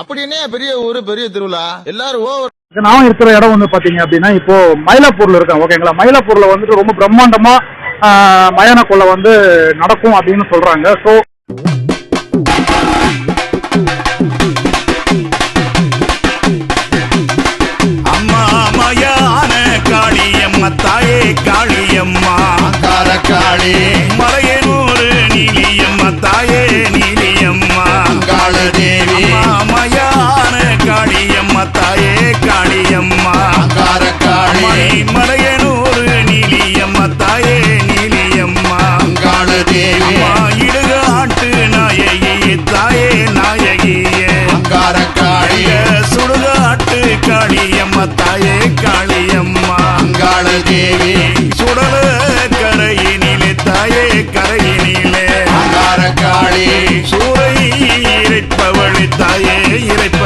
அப்படி என்ன பெரிய ஊரு பெரிய திருவிழா. எல்லாரும் ஓவர் நான் இருக்கிற இடம் வந்து பாத்தீங்க அப்படின்னா இப்போ மயிலாப்பூர்ல இருக்கேன் ஓகேங்களா மயிலாப்பூர்ல வந்துட்டு ரொம்ப பிரம்மாண்டமா மயான கொள்ளை வந்து நடக்கும் அப்படின்னு சொல்றாங்க. ஸோ அம்மா மயான காளியம்மா தாயே காளியம்மா காரக்காளி மலையனூர் நீலியம்மா தாயே நீலியம்மா தாயே காளியம்மா மலையனூர் நீலியம்மா தாயே நீலியம்மா. கால தேவி அம்மா இடுகாட்டு நாயகி தாயே நாயகியே. காரக்காளி சுடுகாட்டு காளியம்மா தாயே காளியம்மா. தேவி சுடல கரையினிலே தாயே கரையினிலே. காரக்காளி சூறை இறைப்பவள் தாயே இறைப்ப